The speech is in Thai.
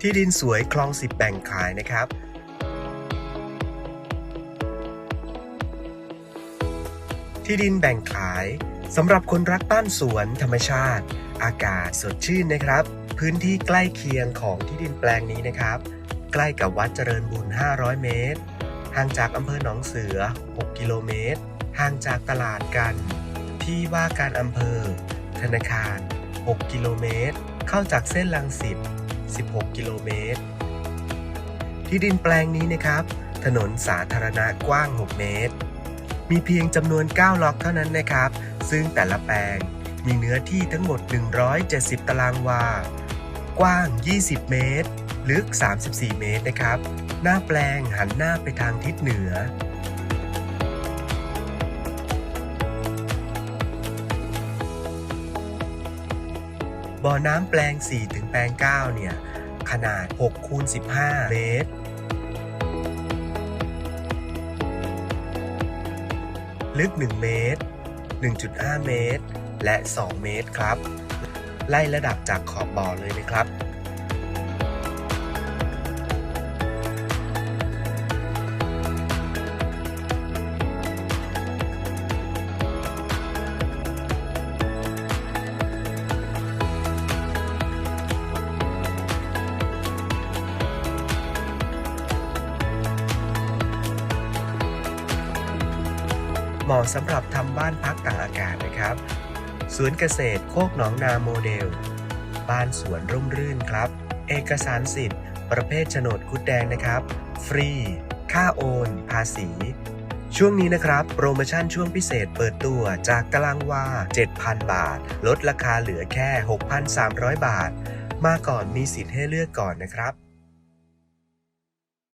ที่ดินสวยคลองสิบแบ่งขายนะครับ ที่ดินแบ่งขายสำหรับคนรักบ้านสวนธรรมชาติ อากาศสดชื่นนะครับ พื้นที่ใกล้เคียงของที่ดินแปลงนี้นะครับ ใกล้กับวัดเจริญบุญ 500 เมตร ห่างจากอำเภอหนองเสือ 6 กิโลเมตร ห่างจากตลาดกัน ที่ว่าการอำเภอ ธนาคาร 6 กิโลเมตร เข้าจากเส้นลังสิต 16 กิโลเมตร ที่ดินแปลงนี้นะครับ ถนนสาธารณะกว้าง 6 เมตร มีเพียงจำนวน 9 ล็อกเท่านั้นนะครับ ซึ่งแต่ละแปลงมีเนื้อที่ทั้งหมด 170 ตารางวา กว้าง 20 เมตร ลึก 34 เมตรนะครับ หน้าแปลงหันหน้าไปทางทิศเหนือ บ่อน้ำแปลง 4 ถึงแปลง 9 เนี่ย ขนาด6คูณ15 เมตร ลึก 1 เมตร 1.5 เมตร และ 2 เมตรครับ ไล่ระดับจากขอบบ่อเลยนะครับ เหมาะสำหรับทำบ้านพักต่างอากาศนะครับ สวนเกษตรโคกหนองนาโมเดล บ้านสวนร่มรื่นครับ เอกสารสิทธิ์ ประเภทโฉนดคุดแดงนะครับ ฟรี ค่าโอน ภาษี ช่วงนี้นะครับ โปรโมชั่นช่วงพิเศษเปิดตัวจากตารางวา 7,000 บาท ลดราคาเหลือแค่ 6,300 บาท มาก่อนมีสิทธิ์ให้เลือกก่อนนะครับ